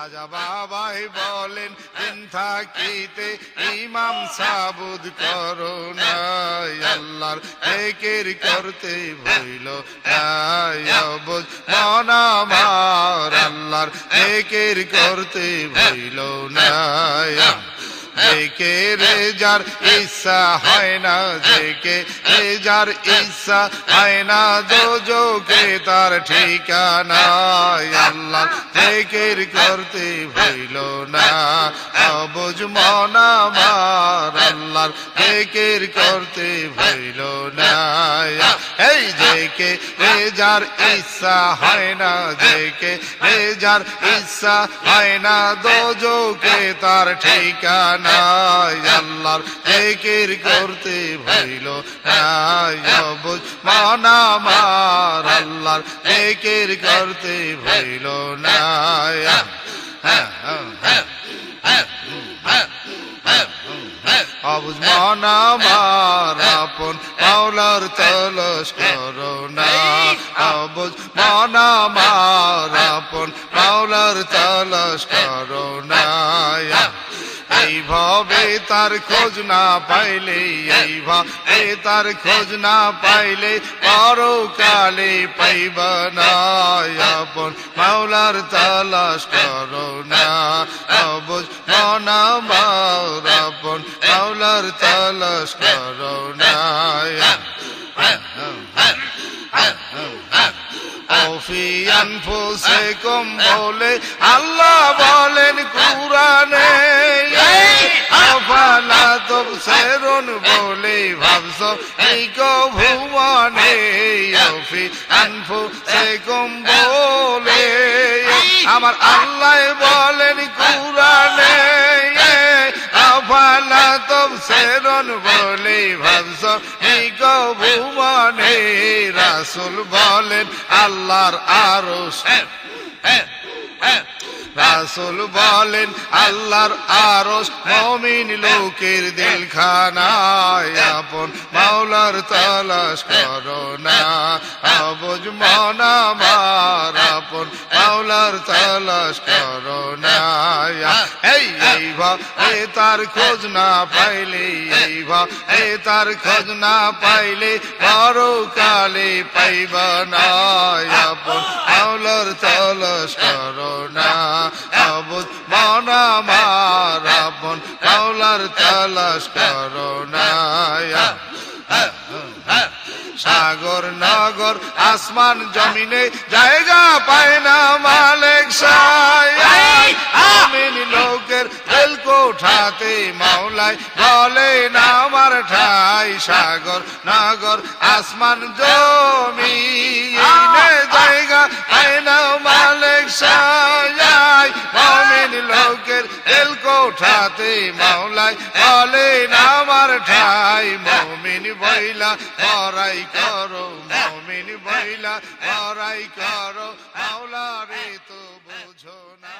খাজা বাবাই বলেন, দিন থাকিতে ইমাম সাবুদ করো নাই আল্লাহর একের করতে ভইল নাই অবুজ মন আমার আল্লাহর একের করতে ভইল না দেখে রে যার ইচ্ছা হয় না দেখে রে যার ইচ্ছা হয় না দোজোকে তার ঠিকানা আল্লাহ দেখের করতে ভইল না। অবুজ মন আমার আল্লাহর দেখের করতে ভইল না। দেখে রে যার ইচ্ছা হয় না দেখে রে যার ইচ্ছা হয় না দোজোকে তার ঠিকানা আল্লাহর করতে ভইল না বুঝ মান আল্লাহর জিকির করতে ভইল না হ্যাঁ হ্যাঁ হ্যাঁ অবুজ মান আমার আপন মাওলার তলস করো না। অবুজ মান আমার আপন, মাওলার তলস করো না। এইভাবে তার খোঁজ না পাইলে এইভাবে তার খোঁজ না পাইলে পরকালে পাইব না। আপন, মাওলার তালাশ করো না। অবুজ মনা মাওর মাওলার তালাশ করো আনফুসিকুম বলে আল্লাহ বলেন কুরআনে। আফালা তুবসিরুন বলে ভাবছ, এই ভুবনে অফি আনফুসিকুম বলে। আমার আল্লাহ বলেন আফালা তুবসিরুন বলে ভাবছ কো ভুবনে রাসূল বলেন আল্লাহর আরশ রাসুল বলেন আল্লাহর আরস মমিন লোকের দিলখানায় আপন মাওলার তালাশ করো না আবুজ মন আমার আপন মাওলার তালাশ করো না। এই এই এ তার খোঁজ না পাইলে, এই এ তার খোঁজ না পাইলে পরকালে পাইব না। আপন মাওলার তালাশ করো না। আবুদ মন আপন মাওলার তালাশ করো না। সাগর, নগর, আসমান, জমিনে জায়গা পায় না মালিক আমিন লোকের দিল কোঠাতে মাওলায় বলে না আমার ঠাই। সাগর, নগর, আসমান, জমিনে দিল কোঠাতে মাওলাই বলে না আমার ঠাই। মমিন বইলা, বড়াই করো, মমিন বইলা, বড়াই করো। মাওলা রে, তো বুঝো না।